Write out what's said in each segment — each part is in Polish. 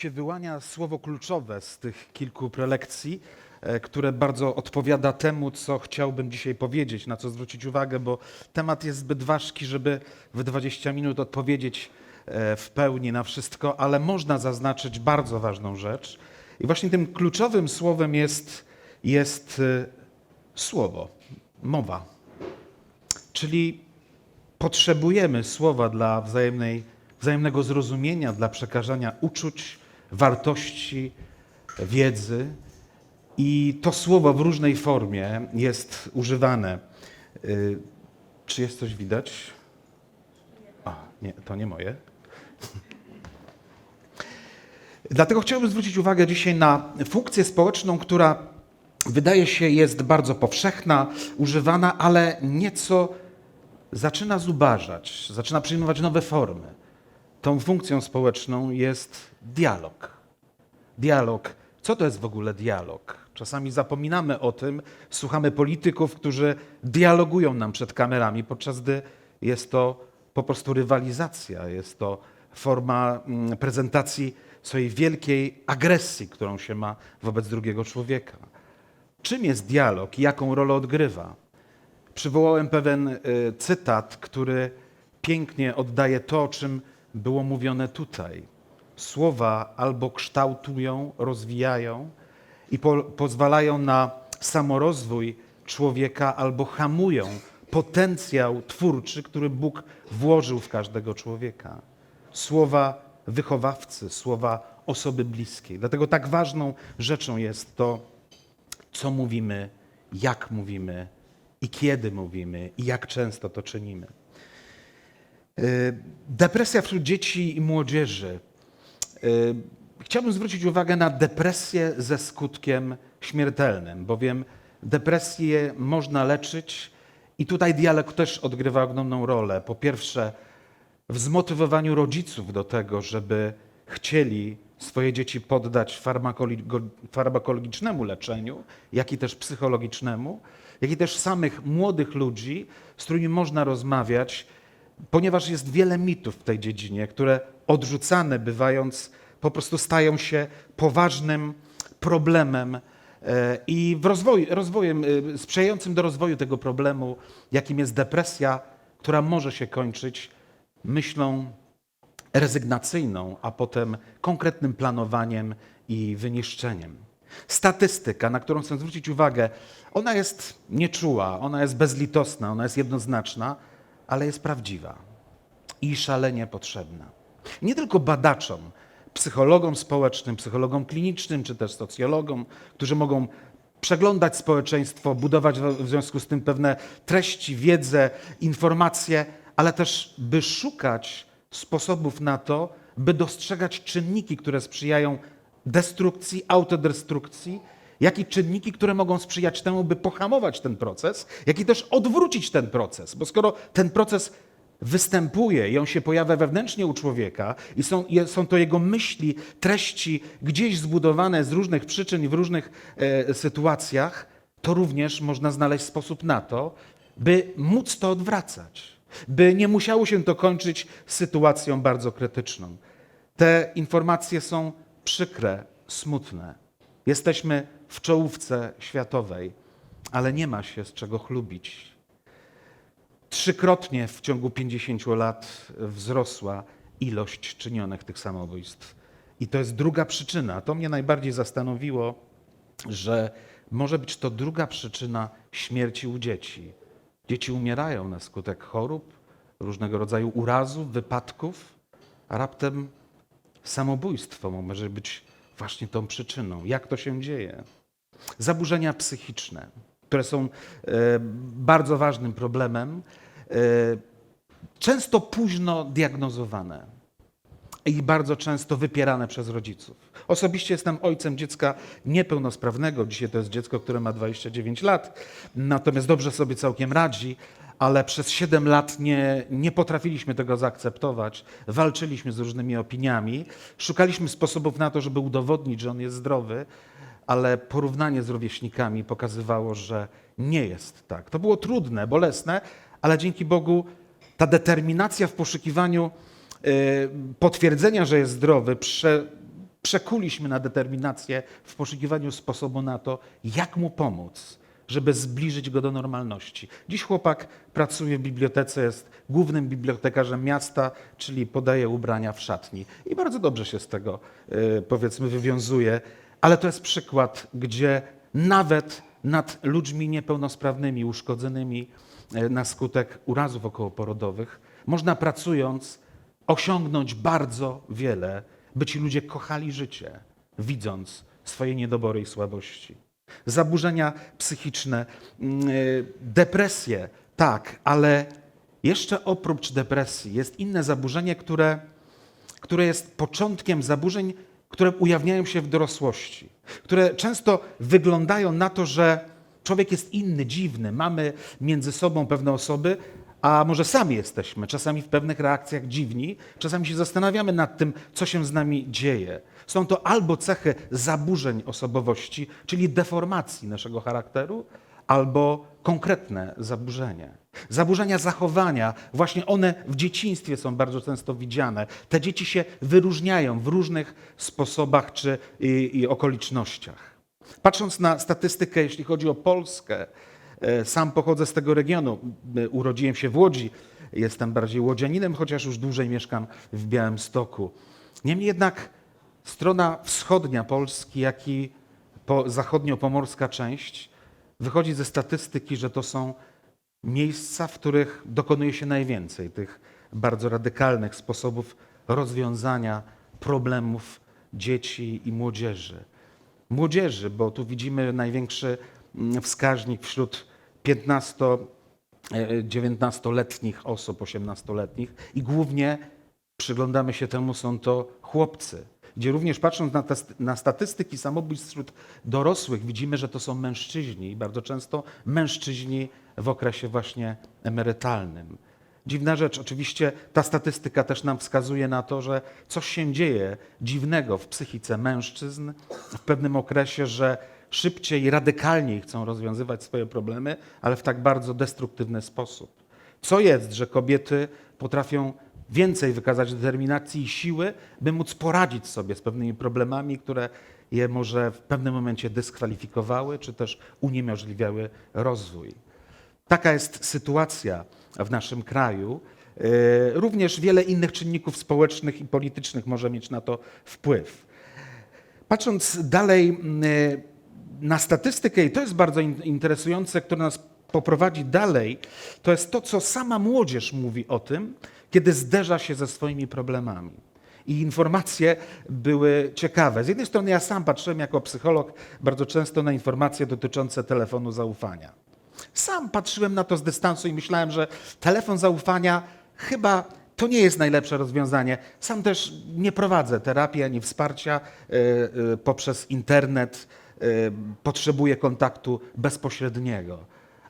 się wyłania słowo kluczowe z tych kilku prelekcji, e, które bardzo odpowiada temu, co chciałbym dzisiaj powiedzieć, na co zwrócić uwagę, bo temat jest zbyt ważki, żeby w 20 minut odpowiedzieć e, w pełni na wszystko, ale można zaznaczyć bardzo ważną rzecz. I właśnie tym kluczowym słowem jest, jest e, słowo, mowa. Czyli potrzebujemy słowa dla wzajemnej, wzajemnego zrozumienia, dla przekazania uczuć, wartości, wiedzy. I to słowo w różnej formie jest używane. Y, Czy jest coś widać? A, nie, to nie moje. Dlatego chciałbym zwrócić uwagę dzisiaj na funkcję społeczną, która wydaje się jest bardzo powszechna, używana, ale nieco zaczyna zubażać, zaczyna przyjmować nowe formy. Tą funkcją społeczną jest dialog. Dialog. Co to jest w ogóle dialog? Czasami zapominamy o tym, słuchamy polityków, którzy dialogują nam przed kamerami, podczas gdy jest to po prostu rywalizacja, jest to forma mm, prezentacji swojej wielkiej agresji, którą się ma wobec drugiego człowieka. Czym jest dialog i jaką rolę odgrywa? Przywołałem pewien y, cytat, który pięknie oddaje to, o czym było mówione tutaj. Słowa albo kształtują, rozwijają i po, pozwalają na samorozwój człowieka, albo hamują potencjał twórczy, który Bóg włożył w każdego człowieka. Słowa wychowawcy, słowa osoby bliskiej. Dlatego tak ważną rzeczą jest to, co mówimy, jak mówimy i kiedy mówimy i jak często to czynimy. Y, Depresja wśród dzieci i młodzieży. Y, Chciałbym zwrócić uwagę na depresję ze skutkiem śmiertelnym, bowiem depresję można leczyć i tutaj dialog też odgrywa ogromną rolę. Po pierwsze, w zmotywowaniu rodziców do tego, żeby chcieli swoje dzieci poddać farmakologicznemu leczeniu, jak i też psychologicznemu, jak i też samych młodych ludzi, z którymi można rozmawiać, ponieważ jest wiele mitów w tej dziedzinie, które odrzucane bywając, po prostu stają się poważnym problemem e, i w rozwoju, rozwojem, e, sprzyjającym do rozwoju tego problemu, jakim jest depresja, która może się kończyć myślą rezygnacyjną, a potem konkretnym planowaniem i wyniszczeniem. Statystyka, na którą chcę zwrócić uwagę, ona jest nieczuła, ona jest bezlitosna, ona jest jednoznaczna, ale jest prawdziwa i szalenie potrzebna. Nie tylko badaczom, psychologom społecznym, psychologom klinicznym, czy też socjologom, którzy mogą przeglądać społeczeństwo, budować w związku z tym pewne treści, wiedzę, informacje, ale też by szukać sposobów na to, by dostrzegać czynniki, które sprzyjają destrukcji, autodestrukcji, jak i czynniki, które mogą sprzyjać temu, by pohamować ten proces, jak i też odwrócić ten proces. Bo skoro ten proces występuje i on się pojawia wewnętrznie u człowieka i są, są to jego myśli, treści gdzieś zbudowane z różnych przyczyn w różnych e, sytuacjach, to również można znaleźć sposób na to, by móc to odwracać, by nie musiało się to kończyć sytuacją bardzo krytyczną. Te informacje są przykre, smutne. Jesteśmy w czołówce światowej, ale nie ma się z czego chlubić. Trzykrotnie w ciągu 50 lat wzrosła ilość czynionych tych samobójstw. I to jest druga przyczyna. To mnie najbardziej zastanowiło, że może być to druga przyczyna śmierci u dzieci. Dzieci umierają na skutek chorób, różnego rodzaju urazów, wypadków, a raptem samobójstwo może być właśnie tą przyczyną. Jak to się dzieje? Zaburzenia psychiczne, które są e, bardzo ważnym problemem, e, często późno diagnozowane i bardzo często wypierane przez rodziców. Osobiście jestem ojcem dziecka niepełnosprawnego. Dzisiaj to jest dziecko, które ma 29 lat, natomiast dobrze sobie całkiem radzi, ale przez 7 lat nie, nie potrafiliśmy tego zaakceptować. Walczyliśmy z różnymi opiniami, szukaliśmy sposobów na to, żeby udowodnić, że on jest zdrowy, ale porównanie z rówieśnikami pokazywało, że nie jest tak. To było trudne, bolesne, ale dzięki Bogu ta determinacja w poszukiwaniu y, potwierdzenia, że jest zdrowy, prze, przekuliśmy na determinację w poszukiwaniu sposobu na to, jak mu pomóc, żeby zbliżyć go do normalności. Dziś chłopak pracuje w bibliotece, jest głównym bibliotekarzem miasta, czyli podaje ubrania w szatni. I bardzo dobrze się z tego, y, powiedzmy, wywiązuje. Ale to jest przykład, gdzie nawet nad ludźmi niepełnosprawnymi, uszkodzonymi y, na skutek urazów okołoporodowych, można pracując osiągnąć bardzo wiele, by ci ludzie kochali życie, widząc swoje niedobory i słabości. Zaburzenia psychiczne, mm, y, depresje, tak, ale jeszcze oprócz depresji jest inne zaburzenie, które, które jest początkiem zaburzeń, które ujawniają się w dorosłości, które często wyglądają na to, że człowiek jest inny, dziwny, mamy między sobą pewne osoby, a może sami jesteśmy czasami w pewnych reakcjach dziwni, czasami się zastanawiamy nad tym, co się z nami dzieje. Są to albo cechy zaburzeń osobowości, czyli deformacji naszego charakteru, albo konkretne zaburzenie. Zaburzenia zachowania, właśnie one w dzieciństwie są bardzo często widziane. Te dzieci się wyróżniają w różnych sposobach czy i, i okolicznościach. Patrząc na statystykę, jeśli chodzi o Polskę, e, sam pochodzę z tego regionu. E, Urodziłem się w Łodzi, jestem bardziej łodzianinem, chociaż już dłużej mieszkam w Białymstoku. Niemniej jednak strona wschodnia Polski, jak i po, zachodnio-pomorska część wychodzi ze statystyki, że to są miejsca, w których dokonuje się najwięcej tych bardzo radykalnych sposobów rozwiązania problemów dzieci i młodzieży. Młodzieży, bo tu widzimy największy mm, wskaźnik wśród 15 e, 19-letnich osób, 18-letnich i głównie przyglądamy się temu, są to chłopcy. Gdzie również patrząc na, te, na statystyki samobójstw wśród dorosłych, widzimy, że to są mężczyźni i bardzo często mężczyźni w okresie właśnie emerytalnym. Dziwna rzecz, oczywiście ta statystyka też nam wskazuje na to, że coś się dzieje dziwnego w psychice mężczyzn w pewnym okresie, że szybciej radykalniej chcą rozwiązywać swoje problemy, ale w tak bardzo destruktywny sposób. Co jest, że kobiety potrafią więcej wykazać determinacji i siły, by móc poradzić sobie z pewnymi problemami, które je może w pewnym momencie dyskwalifikowały, czy też uniemożliwiały rozwój. Taka jest sytuacja w naszym kraju. Yy, Również wiele innych czynników społecznych i politycznych może mieć na to wpływ. Patrząc dalej yy, na statystykę, i to jest bardzo in- interesujące, które nas poprowadzi dalej, to jest to, co sama młodzież mówi o tym, kiedy zderza się ze swoimi problemami. I informacje były ciekawe. Z jednej strony ja sam patrzyłem jako psycholog bardzo często na informacje dotyczące telefonu zaufania. Sam patrzyłem na to z dystansu i myślałem, że telefon zaufania chyba to nie jest najlepsze rozwiązanie. Sam też nie prowadzę terapii ani wsparcia y, y, poprzez internet. Y, potrzebuję kontaktu bezpośredniego.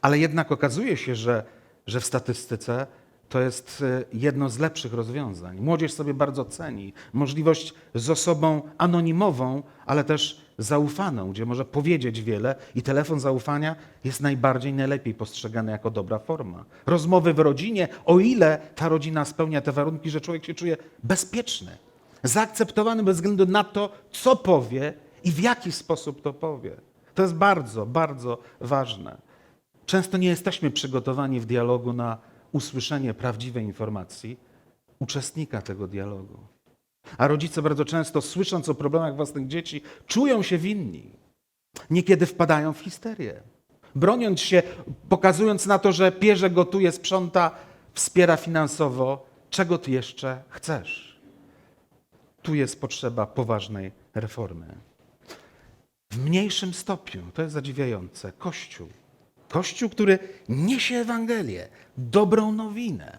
Ale jednak okazuje się, że, że w statystyce to jest y, jedno z lepszych rozwiązań. Młodzież sobie bardzo ceni możliwość z osobą anonimową, ale też zaufaną, gdzie może powiedzieć wiele i telefon zaufania jest najbardziej, najlepiej postrzegany jako dobra forma. Rozmowy w rodzinie, o ile ta rodzina spełnia te warunki, że człowiek się czuje bezpieczny, zaakceptowany bez względu na to, co powie i w jaki sposób to powie. To jest bardzo, bardzo ważne. Często nie jesteśmy przygotowani w dialogu na usłyszenie prawdziwej informacji uczestnika tego dialogu. A rodzice bardzo często, słysząc o problemach własnych dzieci, czują się winni. Niekiedy wpadają w histerię. Broniąc się, pokazując na to, że pierze gotuje, sprząta, wspiera finansowo, czego ty jeszcze chcesz? Tu jest potrzeba poważnej reformy. W mniejszym stopniu, to jest zadziwiające, Kościół. Kościół, który niesie Ewangelię, dobrą nowinę,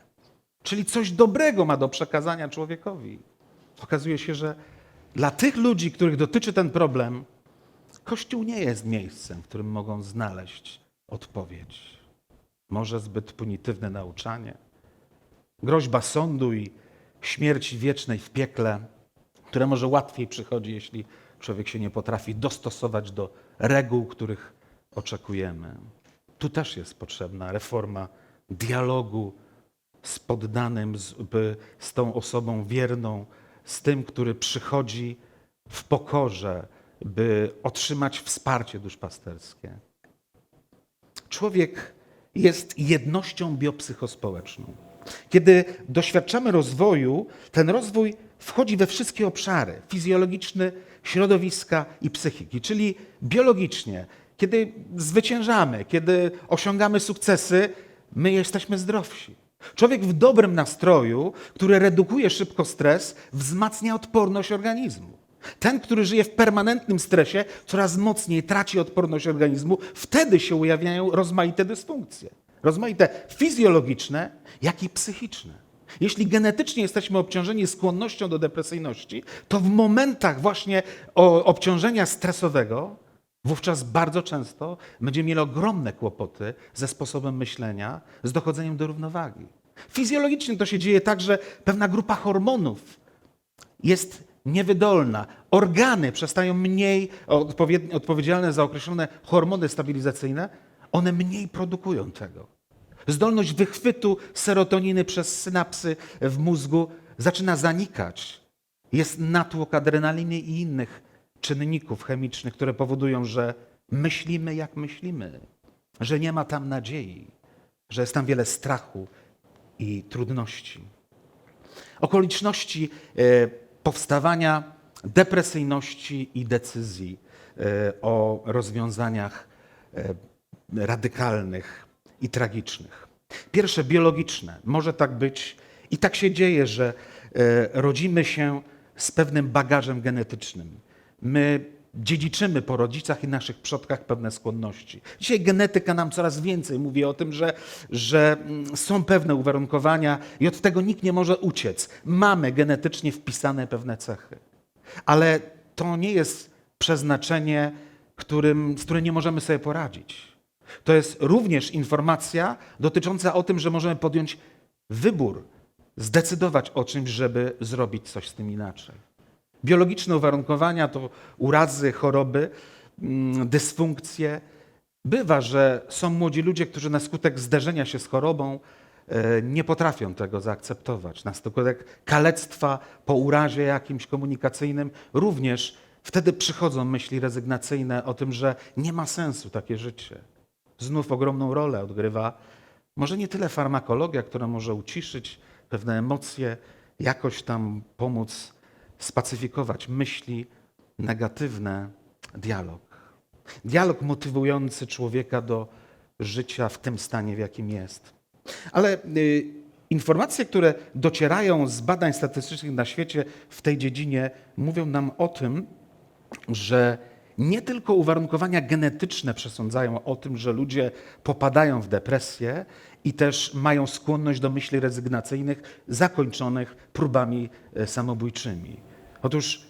czyli coś dobrego ma do przekazania człowiekowi. Okazuje się, że dla tych ludzi, których dotyczy ten problem, Kościół nie jest miejscem, w którym mogą znaleźć odpowiedź. Może zbyt punitywne nauczanie, groźba sądu i śmierci wiecznej w piekle, które może łatwiej przychodzi, jeśli człowiek się nie potrafi dostosować do reguł, których oczekujemy. Tu też jest potrzebna reforma dialogu z poddanym, z, z tą osobą wierną, z tym, który przychodzi w pokorze, by otrzymać wsparcie duszpasterskie. Człowiek jest jednością biopsychospołeczną. Kiedy doświadczamy rozwoju, ten rozwój wchodzi we wszystkie obszary fizjologiczny, środowiska i psychiki, czyli biologicznie. Kiedy zwyciężamy, kiedy osiągamy sukcesy, my jesteśmy zdrowsi. Człowiek w dobrym nastroju, który redukuje szybko stres, wzmacnia odporność organizmu. Ten, który żyje w permanentnym stresie, coraz mocniej traci odporność organizmu, wtedy się ujawniają rozmaite dysfunkcje. Rozmaite fizjologiczne, jak i psychiczne. Jeśli genetycznie jesteśmy obciążeni skłonnością do depresyjności, to w momentach właśnie obciążenia stresowego, wówczas bardzo często będziemy mieli ogromne kłopoty ze sposobem myślenia, z dochodzeniem do równowagi. Fizjologicznie to się dzieje tak, że pewna grupa hormonów jest niewydolna. Organy przestają mniej odpowiedzialne za określone hormony stabilizacyjne, one mniej produkują tego. Zdolność wychwytu serotoniny przez synapsy w mózgu zaczyna zanikać. Jest natłok adrenaliny i innych czynników chemicznych, które powodują, że myślimy jak myślimy, że nie ma tam nadziei, że jest tam wiele strachu i trudności okoliczności e, powstawania depresyjności i decyzji e, o rozwiązaniach e, radykalnych i tragicznych. Pierwsze biologiczne. Może tak być i tak się dzieje, że rodzimy się z pewnym bagażem genetycznym. My dziedziczymy po rodzicach i naszych przodkach pewne skłonności. Dzisiaj genetyka nam coraz więcej mówi o tym, że, że mm, są pewne uwarunkowania i od tego nikt nie może uciec. Mamy genetycznie wpisane pewne cechy. Ale to nie jest przeznaczenie, którym, z którym nie możemy sobie poradzić. To jest również informacja dotycząca o tym, że możemy podjąć wybór, zdecydować o czymś, żeby zrobić coś z tym inaczej. Biologiczne uwarunkowania to urazy, choroby, mm, dysfunkcje. Bywa, że są młodzi ludzie, którzy na skutek zderzenia się z chorobą e, nie potrafią tego zaakceptować. Na skutek kalectwa po urazie jakimś komunikacyjnym również wtedy przychodzą myśli rezygnacyjne o tym, że nie ma sensu takie życie. Znów ogromną rolę odgrywa może nie tyle farmakologia, która może uciszyć pewne emocje, jakoś tam pomóc spacyfikować myśli negatywne, dialog. Dialog motywujący człowieka do życia w tym stanie, w jakim jest. Ale y, informacje, które docierają z badań statystycznych na świecie w tej dziedzinie, mówią nam o tym, że nie tylko uwarunkowania genetyczne przesądzają o tym, że ludzie popadają w depresję i też mają skłonność do myśli rezygnacyjnych zakończonych próbami e, samobójczymi. Otóż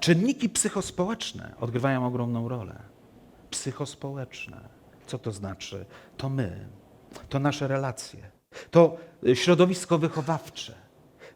czynniki psychospołeczne odgrywają ogromną rolę. Psychospołeczne. Co to znaczy? To my, to nasze relacje, to y, środowisko wychowawcze,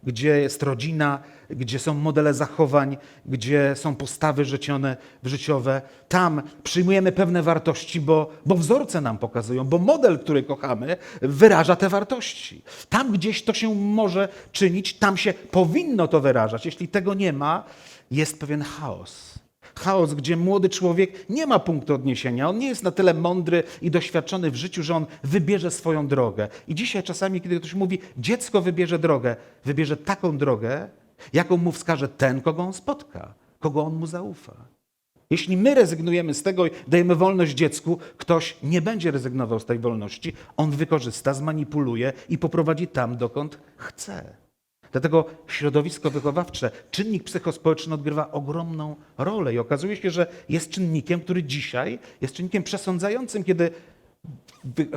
gdzie jest rodzina, gdzie są modele zachowań, gdzie są postawy życione, życiowe. Tam przyjmujemy pewne wartości, bo, bo wzorce nam pokazują, bo model, który kochamy, wyraża te wartości. Tam gdzieś to się może czynić, tam się powinno to wyrażać. Jeśli tego nie ma, jest pewien chaos. Chaos, gdzie młody człowiek nie ma punktu odniesienia. On nie jest na tyle mądry i doświadczony w życiu, że on wybierze swoją drogę. I dzisiaj czasami, kiedy ktoś mówi, dziecko wybierze drogę, wybierze taką drogę, jaką mu wskaże ten, kogo on spotka, kogo on mu zaufa. Jeśli my rezygnujemy z tego i dajemy wolność dziecku, ktoś nie będzie rezygnował z tej wolności. On wykorzysta, zmanipuluje i poprowadzi tam, dokąd chce. Dlatego środowisko wychowawcze, czynnik psychospołeczny odgrywa ogromną rolę i okazuje się, że jest czynnikiem, który dzisiaj jest czynnikiem przesądzającym, kiedy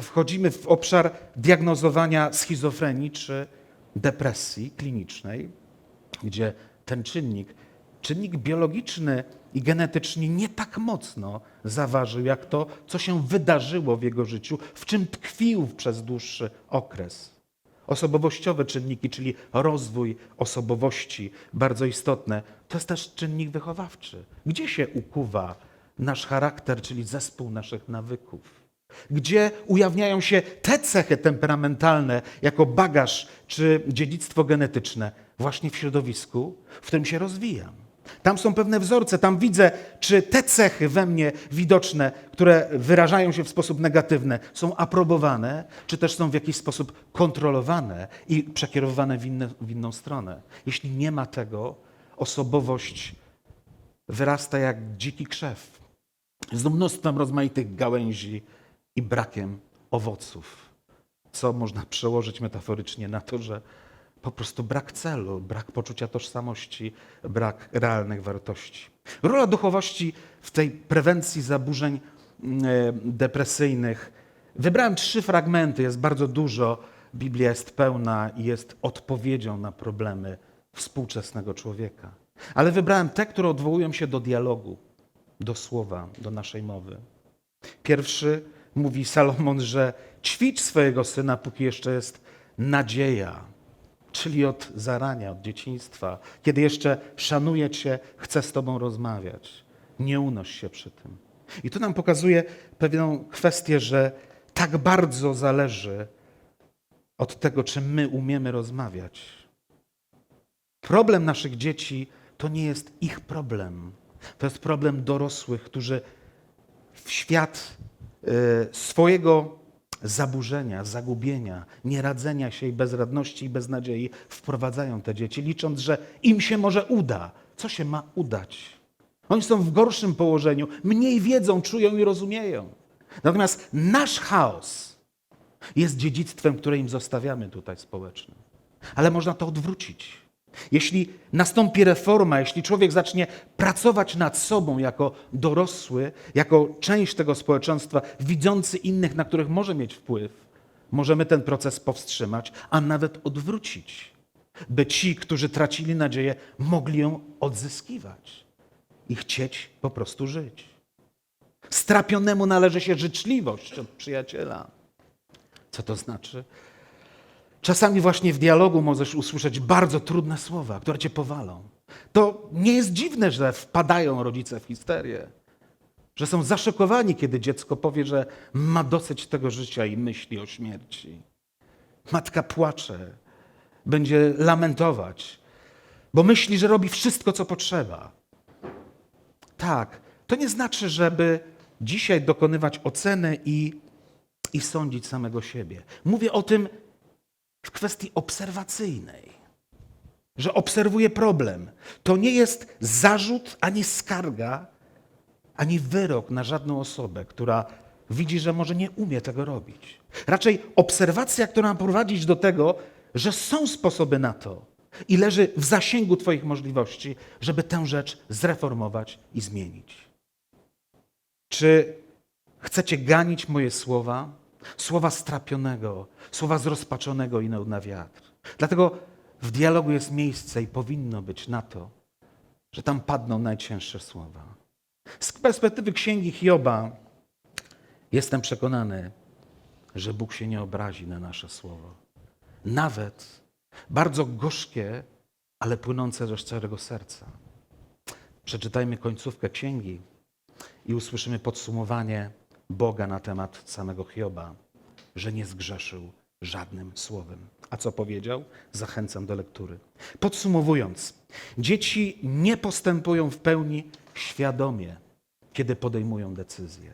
wchodzimy w obszar diagnozowania schizofrenii czy depresji klinicznej, gdzie ten czynnik, czynnik biologiczny i genetyczny nie tak mocno zaważył, jak to, co się wydarzyło w jego życiu, w czym tkwił przez dłuższy okres. Osobowościowe czynniki, czyli rozwój osobowości, bardzo istotne, to jest też czynnik wychowawczy. Gdzie się ukuwa nasz charakter, czyli zespół naszych nawyków? Gdzie ujawniają się te cechy temperamentalne jako bagaż czy dziedzictwo genetyczne? Właśnie w środowisku, w którym się rozwijam. Tam są pewne wzorce, tam widzę, czy te cechy we mnie widoczne, które wyrażają się w sposób negatywny, są aprobowane, czy też są w jakiś sposób kontrolowane i przekierowywane w, inne, w inną stronę. Jeśli nie ma tego, osobowość wyrasta jak dziki krzew, z mnóstwem rozmaitych gałęzi i brakiem owoców, co można przełożyć metaforycznie na to, że po prostu brak celu, brak poczucia tożsamości, brak realnych wartości. Rola duchowości w tej prewencji zaburzeń mm, e, depresyjnych. Wybrałem trzy fragmenty, jest bardzo dużo. Biblia jest pełna i jest odpowiedzią na problemy współczesnego człowieka. Ale wybrałem te, które odwołują się do dialogu, do słowa, do naszej mowy. Pierwszy mówi Salomon, że ćwicz swojego syna, póki jeszcze jest nadzieja, czyli od zarania, od dzieciństwa, kiedy jeszcze szanuje cię, chce z tobą rozmawiać. Nie unoś się przy tym. I to nam pokazuje pewną kwestię, że tak bardzo zależy od tego, czy my umiemy rozmawiać. Problem naszych dzieci to nie jest ich problem. To jest problem dorosłych, którzy w świat y, swojego zaburzenia, zagubienia, nieradzenia się i bezradności i beznadziei wprowadzają te dzieci, licząc, że im się może uda. Co się ma udać? Oni są w gorszym położeniu, mniej wiedzą, czują i rozumieją. Natomiast nasz chaos jest dziedzictwem, które im zostawiamy tutaj społecznym. Ale można to odwrócić. Jeśli nastąpi reforma, jeśli człowiek zacznie pracować nad sobą jako dorosły, jako część tego społeczeństwa, widzący innych, na których może mieć wpływ, możemy ten proces powstrzymać, a nawet odwrócić, by ci, którzy tracili nadzieję, mogli ją odzyskiwać i chcieć po prostu żyć. Strapionemu należy się życzliwość od przyjaciela. Co to znaczy? Czasami właśnie w dialogu możesz usłyszeć bardzo trudne słowa, które cię powalą. To nie jest dziwne, że wpadają rodzice w histerię, że są zaszokowani, kiedy dziecko powie, że ma dosyć tego życia i myśli o śmierci. Matka płacze, będzie lamentować, bo myśli, że robi wszystko, co potrzeba. Tak, to nie znaczy, żeby dzisiaj dokonywać oceny i, i sądzić samego siebie. Mówię o tym w kwestii obserwacyjnej, że obserwuję problem. To nie jest zarzut ani skarga, ani wyrok na żadną osobę, która widzi, że może nie umie tego robić. Raczej obserwacja, która ma prowadzić do tego, że są sposoby na to i leży w zasięgu Twoich możliwości, żeby tę rzecz zreformować i zmienić. Czy chcecie ganić moje słowa? Słowa strapionego, słowa zrozpaczonego i na wiatr. Dlatego w dialogu jest miejsce i powinno być na to, że tam padną najcięższe słowa. Z perspektywy księgi Hioba jestem przekonany, że Bóg się nie obrazi na nasze słowo. Nawet bardzo gorzkie, ale płynące ze szczerego serca. Przeczytajmy końcówkę księgi i usłyszymy podsumowanie Boga na temat samego Hioba, że nie zgrzeszył żadnym słowem. A co powiedział? Zachęcam do lektury. Podsumowując, dzieci nie postępują w pełni świadomie, kiedy podejmują decyzje.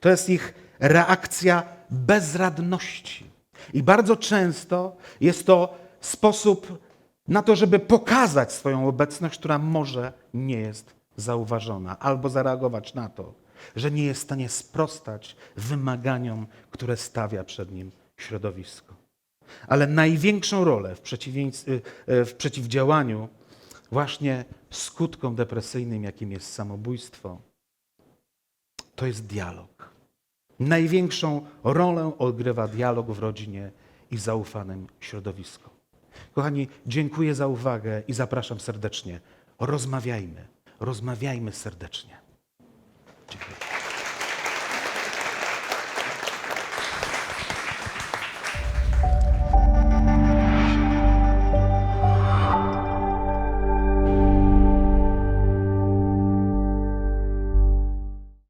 To jest ich reakcja bezradności. I bardzo często jest to sposób na to, żeby pokazać swoją obecność, która może nie jest zauważona, albo zareagować na to, że nie jest w stanie sprostać wymaganiom, które stawia przed nim środowisko. Ale największą rolę w, przeciwieństw- w przeciwdziałaniu właśnie skutkom depresyjnym, jakim jest samobójstwo, to jest dialog. Największą rolę odgrywa dialog w rodzinie i zaufanym środowisku. Kochani, dziękuję za uwagę i zapraszam serdecznie. Rozmawiajmy, rozmawiajmy serdecznie. Dziękuję.